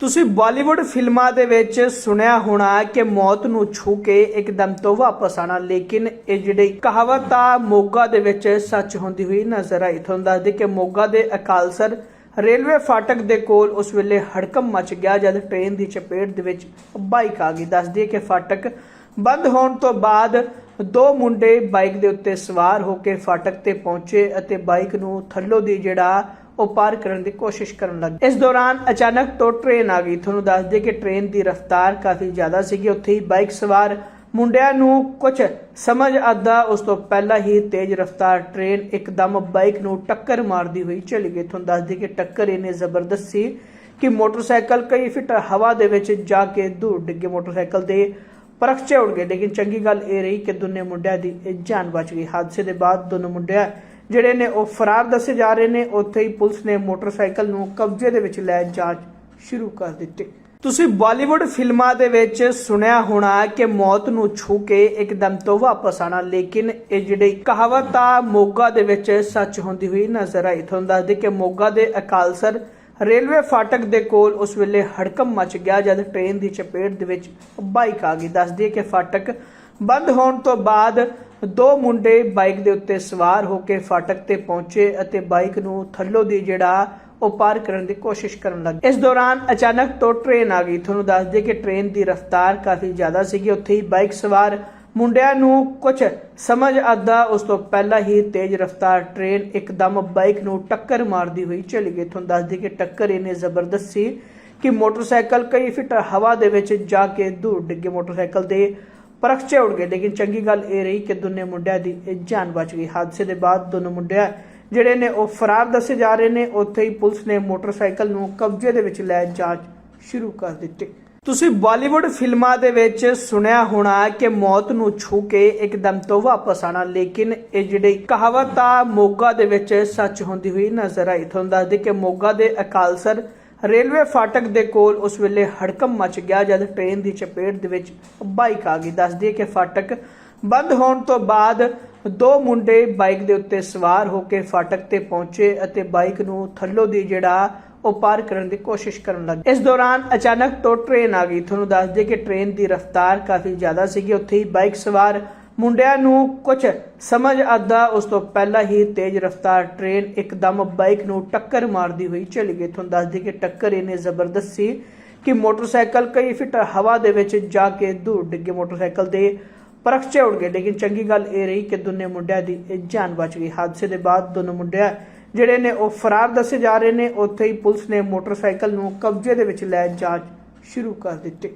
ਤੁਸੀਂ ਬਾਲੀਵੁੱਡ ਫਿਲਮਾਂ ਦੇ ਵਿੱਚ ਸੁਣਿਆ ਹੋਣਾ ਕਿ ਮੌਤ ਨੂੰ ਛੂ ਕੇ ਇੱਕਦਮ ਤੋਂ ਵਾਪਸ ਆਣਾ ਲੇਕਿਨ ਇਹ ਜਿਹੜੀ ਕਹਾਵਤ ਆ, ਮੋਗਾ ਦੇ ਵਿੱਚ ਸੱਚ ਹੁੰਦੀ ਹੋਈ ਨਜ਼ਰ ਆਈ। ਤੁਹਾਨੂੰ ਦੱਸ ਦੇ ਕਿ ਮੋਗਾ ਦੇ ਅਕਾਲਸਰ ਰੇਲਵੇ ਫਾਟਕ ਦੇ ਕੋਲ ਉਸ ਵੇਲੇ ਹੜਕਮ ਮਚ ਗਿਆ, ਜਦ ਟ੍ਰੇਨ ਦੀ ਚਪੇਟ ਦੇ ਵਿੱਚ ਬਾਈਕ ਆ ਗਈ। ਦੱਸਦੀ ਦਈਏ ਕਿ ਫਾਟਕ ਬੰਦ ਹੋਣ ਤੋਂ ਬਾਅਦ ਦੋ ਮੁੰਡੇ ਬਾਈਕ ਦੇ ਉੱਤੇ ਸਵਾਰ ਹੋ ਕੇ ਫਾਟਕ ਤੇ ਪਹੁੰਚੇ ਅਤੇ ਬਾਈਕ ਨੂੰ ਥੱਲੋਂ ਦੀ ਜਿਹੜਾ ਉਹ ਪਾਰ ਕਰਨ ਦੀ ਕੋਸ਼ਿਸ਼ ਕਰਨ ਲੱਗੇ ਇਸ ਦੌਰਾਨ ਅਚਾਨਕ ਤੋਂ ਟ੍ਰੇਨ ਆ ਗਈ। ਤੁਹਾਨੂੰ ਦੱਸ ਦਈਏ ਕਿ ਟ੍ਰੇਨ ਦੀ ਰਫ਼ਤਾਰ ਕਾਫੀ ਜ਼ਿਆਦਾ ਸੀਗੀ। ਉੱਥੇ ਹੀ ਬਾਈਕ ਸਵਾਰ ਮੁੰਡਿਆਂ ਨੂੰ ਕੁਝ ਸਮਝ ਆਦਾ ਉਸ ਤੋਂ ਪਹਿਲਾਂ ਹੀ ਤੇਜ਼ ਰਫ਼ਤਾਰ ਟ੍ਰੇਨ ਇੱਕਦਮ ਬਾਈਕ ਨੂੰ ਟੱਕਰ ਮਾਰਦੀ ਹੋਈ ਚਲੀ ਗਈ। ਤੁਹਾਨੂੰ ਦੱਸ ਦਈਏ ਕਿ ਟੱਕਰ ਇਹਨੇ ਜ਼ਬਰਦਸਤ ਸੀ ਕਿ ਮੋਟਰਸਾਈਕਲ ਕਈ ਫਿਟ ਹਵਾ ਦੇ ਵਿੱਚ ਜਾ ਕੇ ਦੂਰ ਡਿੱਗੇ। ਮੋਟਰਸਾਈਕਲ ਦੇ ਪਰਖਚੇ ਉੜ ਗਏ। ਲੇਕਿਨ ਚੰਗੀ ਗੱਲ ਇਹ ਰਹੀ ਕਿ ਦੋਨੇ ਮੁੰਡਿਆਂ ਦੀ ਜਾਨ ਬਚ ਗਈ। ਹਾਦਸੇ ਦੇ ਬਾਅਦ ਦੋਨੋਂ ਮੁੰਡਿਆਂ ਜਿਹੜੇ ਨੇ ਉਹ ਫਰਾਰ ਦੱਸੇ ਜਾ ਰਹੇ ਨੇ, ਉੱਥੇ ਹੀ ਪੁਲਿਸ ਨੇ ਮੋਟਰਸਾਈਕਲ ਨੂੰ ਕਬਜ਼ੇ ਦੇ ਵਿੱਚ ਲੈ ਜਾਂਚ ਸ਼ੁਰੂ ਕਰ ਦਿੱਤੀ। ਤੁਸੀਂ ਬਾਲੀਵੁੱਡ ਫਿਲਮਾਂ ਦੇ ਵਿੱਚ ਸੁਣਿਆ ਹੋਣਾ ਕਿ ਮੌਤ ਨੂੰ ਛੂ ਕੇ ਇੱਕਦਮ ਤੋਂ ਵਾਪਸ ਆਣਾ ਲੇਕਿਨ ਇਹ ਜਿਹੜੀ ਕਹਾਵਤ ਆ, ਮੋਗਾ ਦੇ ਵਿੱਚ ਸੱਚ ਹੁੰਦੀ ਹੋਈ ਨਜ਼ਰ ਆਈ। ਤੁਹਾਨੂੰ ਦੱਸ ਦੇ ਕਿ ਮੋਗਾ ਦੇ ਅਕਾਲਸਰ ਰੇਲਵੇ ਫਾਟਕ ਦੇ ਕੋਲ ਉਸ ਵੇਲੇ ਹੜਕਮ ਮਚ ਗਿਆ ਜਦ ਟ੍ਰੇਨ ਦੀ ਚਪੇਟ ਦੇ ਵਿੱਚ ਬਾਈਕ ਆ ਗਈ। ਦੱਸਦੀ ਦਈਏ ਕਿ ਫਾਟਕ ਬੰਦ ਹੋਣ ਤੋਂ ਬਾਅਦ ਦੋ ਮੁੰਡੇ ਬਾਈਕ ਦੇ ਉੱਤੇ ਸਵਾਰ ਹੋ ਕੇ ਫਾਟਕ ਤੇ ਪਹੁੰਚੇ ਅਤੇ ਬਾਈਕ ਨੂੰ ਥੱਲੋਂ ਦੀ ਜਿਹੜਾ ਉਹ ਪਾਰ ਕਰਨ ਦੀ ਕੋਸ਼ਿਸ਼ ਕਰਨ ਲੱਗੇ ਇਸ ਦੌਰਾਨ ਅਚਾਨਕ ਤੋਂ ਟ੍ਰੇਨ ਆ ਗਈ। ਤੁਹਾਨੂੰ ਦੱਸ ਦਈਏ ਕਿ ਟ੍ਰੇਨ ਦੀ ਰਫ਼ਤਾਰ ਕਾਫੀ ਜ਼ਿਆਦਾ ਸੀਗੀ। ਉੱਥੇ ਹੀ ਬਾਈਕ ਸਵਾਰ ਮੁੰਡਿਆਂ ਨੂੰ ਕੁਝ ਸਮਝ ਆਦਾ ਉਸ ਤੋਂ ਪਹਿਲਾਂ ਹੀ ਤੇਜ਼ ਰਫ਼ਤਾਰ ਟ੍ਰੇਨ ਇੱਕਦਮ ਬਾਈਕ ਨੂੰ ਟੱਕਰ ਮਾਰਦੀ ਹੋਈ ਚਲੀ ਗਈ। ਤੁਹਾਨੂੰ ਦੱਸ ਦਈਏ ਕਿ ਟੱਕਰ ਇਹਨੇ ਜ਼ਬਰਦਸਤ ਸੀ ਕਿ ਮੋਟਰਸਾਈਕਲ ਕਈ ਫਿਟ ਹਵਾ ਦੇ ਵਿੱਚ ਜਾ ਕੇ ਦੂਰ ਡਿੱਗੇ ਮੋਟਰਸਾਈਕਲ ਦੇ ਪਰਖਚੇ ਉੜ ਗਏ, ਲੇਕਿਨ ਚੰਗੀ ਗੱਲ ਇਹ ਰਹੀ ਕਿ ਦੋਨੇ ਮੁੰਡਿਆਂ ਦੀ ਜਾਨ ਬਚ ਗਈ। ਹਾਦਸੇ ਦੇ ਬਾਅਦ ਦੋਨੋਂ ਮੁੰਡਿਆਂ ਜਿਹੜੇ ਨੇ ਉਹ ਫਰਾਰ ਦੱਸੇ ਜਾ ਰਹੇ ਨੇ, ਉੱਥੇ ਹੀ ਪੁਲਿਸ ਨੇ ਮੋਟਰਸਾਈਕਲ ਨੂੰ ਕਬਜ਼ੇ ਦੇ ਵਿੱਚ ਲੈ ਜਾਂਚ ਸ਼ੁਰੂ ਕਰ ਦਿੱਤੀ। ਤੁਸੀਂ ਬਾਲੀਵੁੱਡ ਫਿਲਮਾਂ ਦੇ ਵਿੱਚ ਸੁਣਿਆ ਹੋਣਾ ਕਿ ਮੌਤ ਨੂੰ ਛੂ ਕੇ ਇੱਕਦਮ ਤੋਂ ਵਾਪਸ ਆਣਾ ਲੇਕਿਨ ਇਹ ਜਿਹੜੀ ਕਹਾਵਤ ਆ, ਮੋਗਾ ਦੇ ਵਿੱਚ ਸੱਚ ਹੁੰਦੀ ਹੋਈ ਨਜ਼ਰ ਆਈ। ਤੁਹਾਨੂੰ ਦੱਸ ਦੇ ਕਿ ਮੋਗਾ ਦੇ ਅਕਾਲਸਰ ਰੇਲਵੇ ਫਾਟਕ ਦੇ ਕੋਲ ਉਸ ਵੇਲੇ ਹੜਕਮ ਮਚ ਗਿਆ ਜਦ ਟ੍ਰੇਨ ਦੀ ਚਪੇਟ ਦੇ ਵਿੱਚ ਬਾਈਕ ਆ ਗਈ। ਦੱਸਦੀ ਦਈਏ ਕਿ ਫਾਟਕ ਬੰਦ ਹੋਣ ਤੋਂ ਬਾਅਦ ਦੋ ਮੁੰਡੇ ਬਾਈਕ ਦੇ ਉੱਤੇ ਸਵਾਰ ਹੋ ਕੇ ਫਾਟਕ ਤੇ ਪਹੁੰਚੇ ਅਤੇ ਬਾਈਕ ਨੂੰ ਥੱਲੋਂ ਦੀ ਜਿਹੜਾ ਉਹ ਪਾਰ ਕਰਨ ਦੀ ਕੋਸ਼ਿਸ਼ ਕਰਨ ਲੱਗੇ ਇਸ ਦੌਰਾਨ ਅਚਾਨਕ ਤੋਂ ਟ੍ਰੇਨ ਆ ਗਈ। ਤੁਹਾਨੂੰ ਦੱਸ ਦਈਏ ਕਿ ਟ੍ਰੇਨ ਦੀ ਰਫ਼ਤਾਰ ਕਾਫੀ ਜ਼ਿਆਦਾ ਸੀਗੀ। ਉੱਥੇ ਹੀ ਬਾਈਕ ਸਵਾਰ ਮੁੰਡਿਆਂ ਨੂੰ ਕੁਝ ਸਮਝ ਆਦਾ ਉਸ ਤੋਂ ਪਹਿਲਾਂ ਹੀ ਤੇਜ਼ ਰਫ਼ਤਾਰ ਟ੍ਰੇਨ ਇੱਕਦਮ ਬਾਈਕ ਨੂੰ ਟੱਕਰ ਮਾਰਦੀ ਹੋਈ ਚਲੀ ਗਈ। ਤੁਹਾਨੂੰ ਦੱਸ ਦਈਏ ਕਿ ਟੱਕਰ ਇਹਨੇ ਜ਼ਬਰਦਸਤ ਸੀ ਕਿ ਮੋਟਰਸਾਈਕਲ ਕਈ ਫਿਟ ਹਵਾ ਦੇ ਵਿੱਚ ਜਾ ਕੇ ਦੂਰ ਡਿੱਗੇ। ਮੋਟਰਸਾਈਕਲ ਦੇ ਪਰਖਚੇ ਉੜ ਗਏ, ਲੇਕਿਨ ਚੰਗੀ ਗੱਲ ਇਹ ਰਹੀ ਕਿ ਦੋਨੇ ਮੁੰਡਿਆਂ ਦੀ ਇਹ ਜਾਨ ਬਚ ਗਈ। ਹਾਦਸੇ ਦੇ ਬਾਅਦ ਦੋਨੋਂ ਮੁੰਡਿਆਂ ਜਿਹੜੇ ਨੇ ਉਹ ਫਰਾਰ ਦੱਸੇ ਜਾ ਰਹੇ ਨੇ। ਉੱਥੇ ਹੀ ਪੁਲਿਸ ਨੇ ਮੋਟਰਸਾਈਕਲ ਨੂੰ ਕਬਜ਼ੇ ਦੇ ਵਿੱਚ ਲੈ ਜਾਂਚ ਸ਼ੁਰੂ ਕਰ ਦਿੱਤੀ।